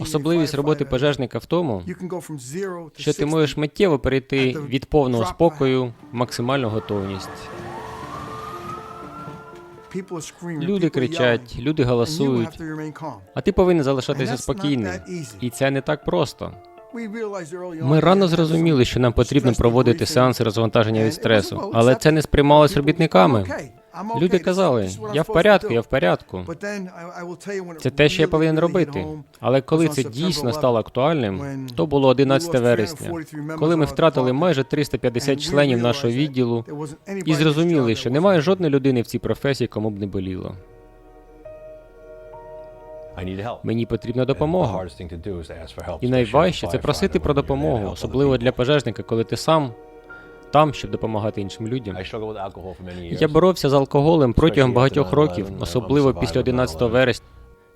Особливість роботи пожежника в тому, що ти можеш миттєво перейти від повного спокою в максимальну готовність. Люди кричать, люди голосують, а ти повинен залишатися спокійним. І це не так просто. Ми рано зрозуміли, що нам потрібно проводити сеанси розвантаження від стресу, але це не сприймалось робітниками. Люди казали, я в порядку, я в порядку. Це те, що я повинен робити. Але коли це дійсно стало актуальним, то було 11 вересня, коли ми втратили майже 350 членів нашого відділу і зрозуміли, що немає жодної людини в цій професії, кому б не боліло. Мені потрібна допомога. І найважче це просити про допомогу, особливо для пожежника, коли ти сам там, щоб допомагати іншим людям. Я боровся з алкоголем протягом багатьох років, особливо після 11 вересня.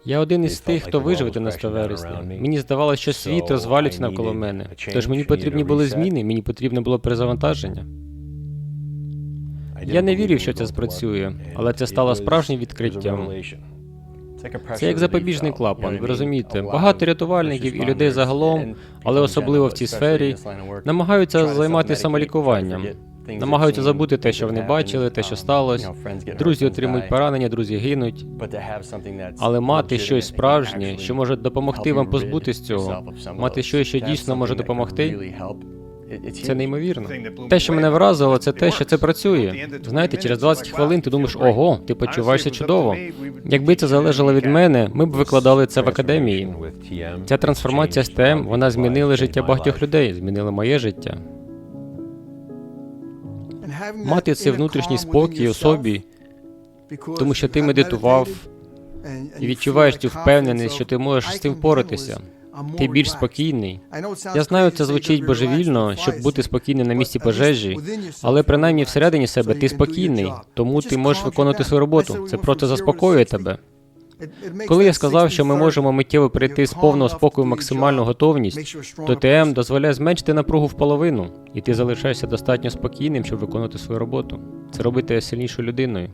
Я один із тих, хто вижив 11 вересня. Мені здавалося, що світ розвалюється навколо мене. Тож мені потрібні були зміни, мені потрібно було перезавантаження. Я не вірив, що це спрацює, але це стало справжнім відкриттям. Це як запобіжний клапан, ви розумієте, багато рятувальників і людей загалом, але особливо в цій сфері, намагаються займатися самолікуванням. Намагаються забути те, що вони бачили, те, що сталося. Друзі отримують поранення, друзі гинуть. Але мати щось справжнє, що може допомогти вам позбутись цього, мати щось, що дійсно може допомогти, це неймовірно. Те, що мене вразило, це те, що це працює. Знаєте, через 20 хвилин ти думаєш, ого, ти почуваєшся чудово. Якби це залежало від мене, ми б викладали це в академії. Ця трансформація з ТМ, вона змінила життя багатьох людей, змінила моє життя. Мати цей внутрішній спокій у собі, тому що ти медитував і відчуваєш цю впевненість, що ти можеш з цим впоратися. Ти більш спокійний. Я знаю, це звучить божевільно, щоб бути спокійним на місці пожежі, але принаймні всередині себе ти спокійний, тому ти можеш виконувати свою роботу. Це просто заспокоює тебе. Коли я сказав, що ми можемо миттєво перейти з повного спокою в максимальну готовність, то ТМ дозволяє зменшити напругу в половину, і ти залишаєшся достатньо спокійним, щоб виконувати свою роботу. Це робить тебе сильнішою людиною.